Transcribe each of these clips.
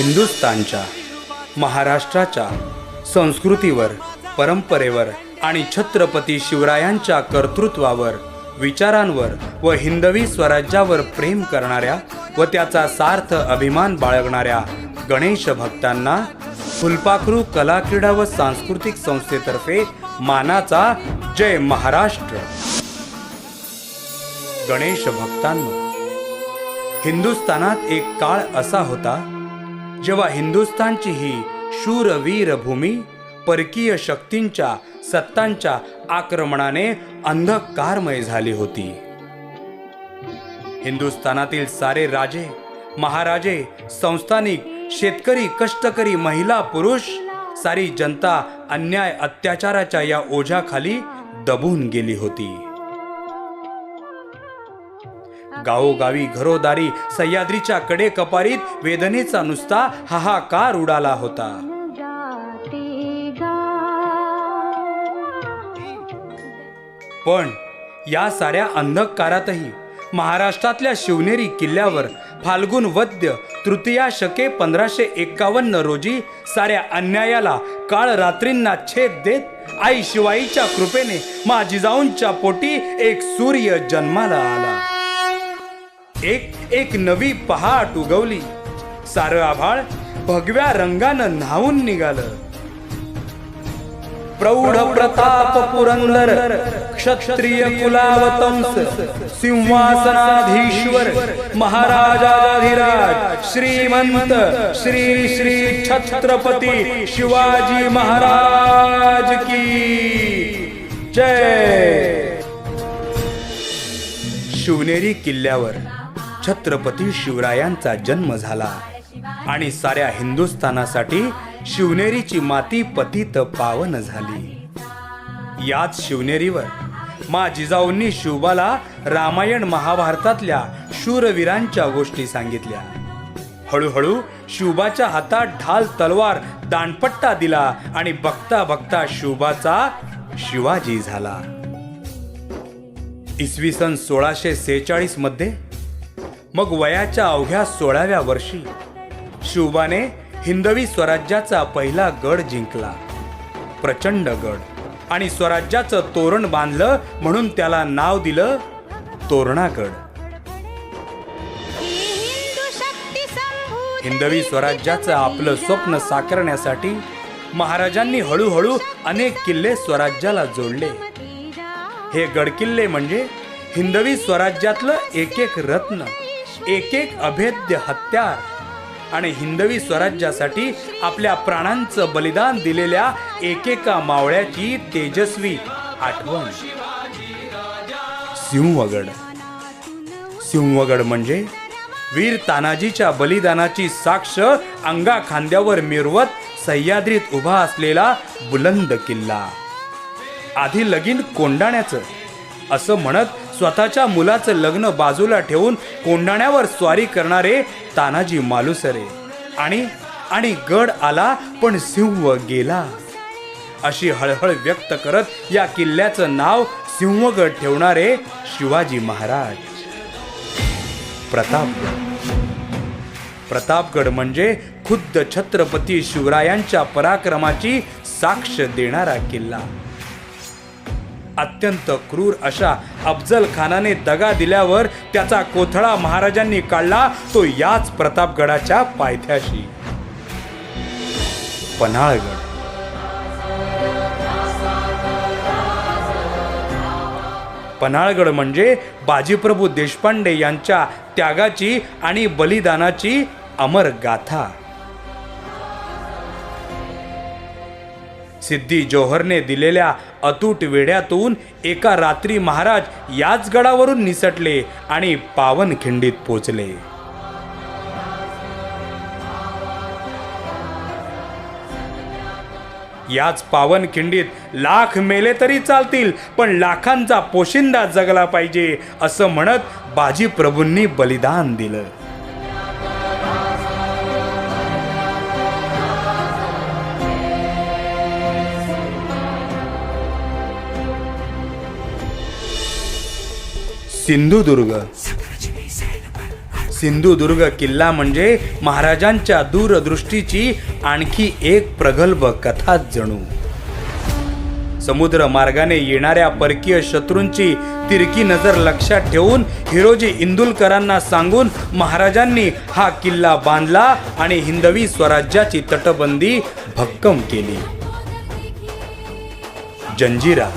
हिंदुस्थानच्या महाराष्ट्राच्या संस्कृतीवर परंपरेवर आणि छत्रपती शिवरायांच्या कर्तृत्वावर विचारांवर व हिंदवी स्वराज्यावर प्रेम करणाऱ्या व त्याचा सार्थ अभिमान बाळगणाऱ्या गणेश भक्तांना फुलपाखरू कलाक्रीडा व सांस्कृतिक संस्थेतर्फे मानाचा जय महाराष्ट्र. गणेश भक्तांना हिंदुस्थानात एक काळ असा होता जेव्हा हिंदुस्थानची ही शूरवीर भूमी परकीय शक्तींच्या सत्तांच्या आक्रमणाने अंधकारमय झाली होती. हिंदुस्थानातील सारे राजे महाराजे संस्थानिक शेतकरी कष्टकरी महिला पुरुष सारी जनता अन्याय अत्याचाराच्या या ओझ्याखाली दबून गेली होती. गावोगावी घरोदारी सह्याद्रीच्या कडे कपारीत वेदनेचा नुसता हाहाकार उडाला होता. पण या साऱ्या अंधकारातही महाराष्ट्रातल्या शिवनेरी किल्ल्यावर फाल्गुन वद्य तृतीया शके पंधराशे एक्कावन्न रोजी साऱ्या अन्यायाला काळ रात्रींना छेद देत आई शिवाईच्या कृपेने मा जिजाऊंच्या पोटी एक सूर्य जन्माला आला. एक एक नवी पहाट उगवली. सारं आभाळ भगव्या रंगानं न्हावून निघालं. प्रौढ प्रताप पुरंदर क्षत्रिय कुलावतंस सिंहासनाधीश्वर महाराजाधिराज श्रीमंत श्री श्री छत्रपती शिवाजी महाराज की जय. शिवनेरी किल्ल्यावर छत्रपती शिवरायांचा जन्म झाला. आणि साऱ्या हिंदुस्थानासाठी शिवनेरीची माती पतित पावन झाली. याच शिवनेरीवर मा जिजाऊंनी शिवबाला रामायण महाभारतातल्या शूरवीरांच्या गोष्टी सांगितल्या. हळूहळू शिवबाच्या हातात ढाल तलवार दांडपट्टा दिला आणि बघता बघता शिवबाचा शिवाजी झाला. इसवी सन सोळाशे सेहेचाळीसमध्ये मग वयाच्या अवघ्या सोळाव्या वर्षी शिवबाने हिंदवी स्वराज्याचा पहिला गड जिंकला. प्रचंड गड. आणि स्वराज्याचं तोरण बांधलं म्हणून त्याला नाव दिलं तोरणागड. हिंदवी स्वराज्याचं आपलं स्वप्न साकारण्यासाठी महाराजांनी हळूहळू अनेक किल्ले स्वराज्याला जोडले. हे गडकिल्ले म्हणजे हिंदवी स्वराज्यातलं एक एक रत्न. एक एक अभेद्य हत्यार आणि हिंदवी स्वराज्यासाठी आपल्या प्राणांचं बलिदान दिलेल्या एकेका मावळ्याची तेजस्वी आठवण. सिंहगड. सिंहगड म्हणजे वीर तानाजीच्या बलिदानाची साक्ष अंगा खांद्यावर मिरवत सह्याद्रीत उभा असलेला बुलंद किल्ला. आधी लगीन कोंडाण्याचं असं म्हणत स्वतःच्या मुलाचं लग्न बाजूला ठेवून कोंडाण्यावर स्वारी करणारे तानाजी मालुसरे. आणि आणि गड आला पण सिंह गेला. अशी हळहळ व्यक्त करत या किल्ल्याचं नाव सिंहगड ठेवणारे शिवाजी महाराज. प्रतापगड प्रतापगड म्हणजे खुद्द छत्रपती शिवरायांच्या पराक्रमाची साक्ष देणारा किल्ला. अत्यंत क्रूर अशा अफजल खानाने दगा दिल्यावर त्याचा कोथळा महाराजांनी काढला तो याच प्रतापगडाच्या पायथ्याशी. पन्हाळगड. पन्हाळगड म्हणजे बाजीप्रभू देशपांडे यांच्या त्यागाची आणि बलिदानाची अमर गाथा. सिद्धी जोहरने दिलेल्या अतूट वेड्यातून एका रात्री महाराज याच गडावरून निसटले आणि पावनखिंडीत पोचले. याच पावनखिंडीत लाख मेले तरी चालतील पण लाखांचा पोशिंदा जगला पाहिजे असं म्हणत बाजी प्रभूंनी बलिदान दिलं. सिंधुदुर्ग. सिंधुदुर्ग किल्ला म्हणजे महाराजांच्या दूरदृष्टीची आणखी एक प्रगल्भ कथाच जणू. समुद्र मार्गाने येणाऱ्या परकीय शत्रूंची तिरकी नजर लक्षात ठेवून हिरोजी इंदुलकरांना सांगून महाराजांनी हा किल्ला बांधला आणि हिंदवी स्वराज्याची तटबंदी भक्कम केली. जंजिरा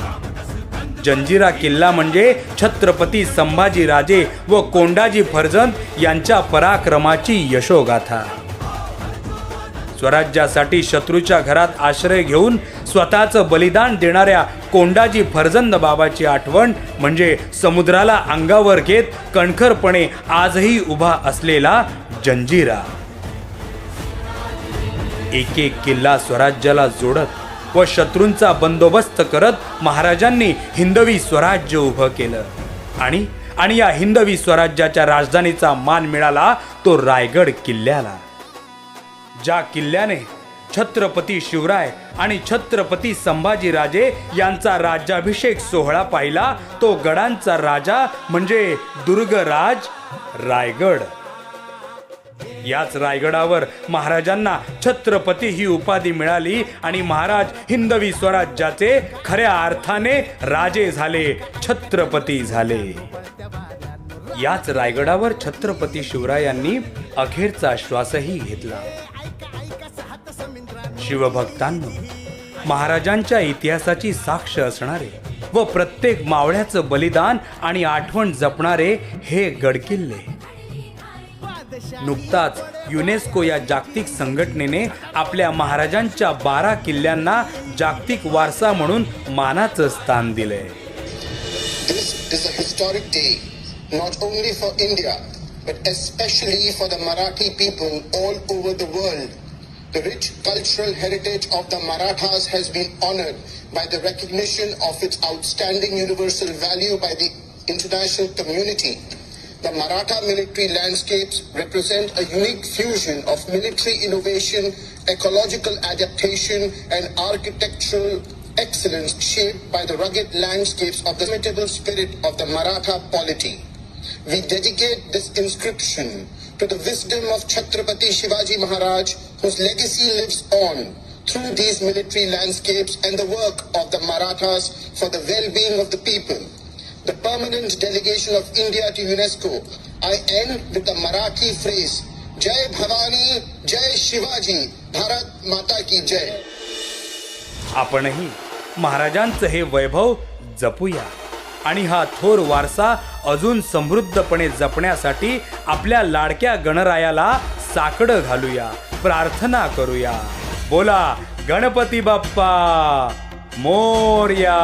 जंजिरा किल्ला म्हणजे छत्रपती संभाजी राजे व कोंडाजी फर्जंद यांच्या पराक्रमाची यशोगाथा. स्वराज्यासाठी शत्रूच्या घरात आश्रय घेऊन स्वतःचं बलिदान देणाऱ्या कोंडाजी फर्जंद बाबाची आठवण म्हणजे समुद्राला अंगावर घेत कणखरपणे आजही उभा असलेला जंजिरा. एक एक किल्ला स्वराज्याला जोडत व शत्रूंचा बंदोबस्त करत महाराजांनी हिंदवी स्वराज्य उभं केलं. आणि आणि या हिंदवी स्वराज्याच्या राजधानीचा मान मिळाला तो रायगड किल्ल्याला. ज्या किल्ल्याने छत्रपती शिवराय आणि छत्रपती संभाजीराजे यांचा राज्याभिषेक सोहळा पाहिला तो गडांचा राजा म्हणजे दुर्गराज रायगड. याच रायगडावर महाराजांना छत्रपती ही उपाधी मिळाली आणि महाराज हिंदवी स्वराज्याचे खऱ्या अर्थाने राजे झाले छत्रपती झाले. याच रायगडावर छत्रपती शिवरायांनी अखेरचा श्वासही घेतला. शिवभक्तांनो महाराजांच्या इतिहासाची साक्ष असणारे व प्रत्येक मावळ्याचं बलिदान आणि आठवण जपणारे हे गडकिल्ले नुकताच युनेस्को या जागतिक संघटनेने आपल्या महाराजांच्या बारा किल्ल्यांना जागतिक वारसा म्हणून मानाचं स्थान दिलंय not only for India, but especially for the Marathi people all over the world. The rich cultural heritage of the Marathas has been honored by the recognition of its outstanding universal value by the international community. The Maratha military landscapes represent a unique fusion of military innovation, ecological adaptation, and architectural excellence shaped by the rugged landscapes of the imitable spirit of the Maratha polity. We dedicate this inscription to the wisdom of Chhatrapati Shivaji Maharaj, whose legacy lives on through these military landscapes and the work of the Marathas for the well-being of the people. The permanent delegation of India to UNESCO, I end with the Marathi phrase, Jai Bhavani, Jai Shivaji, Bharat Mata Ki Jai. आपणही महाराजांचं हे वैभव जपूया आणि हा थोर वारसा अजून समृद्धपणे जपण्यासाठी आपल्या लाडक्या गणरायाला साकडं घालूया प्रार्थना करूया बोला गणपती बाप्पा मोर्या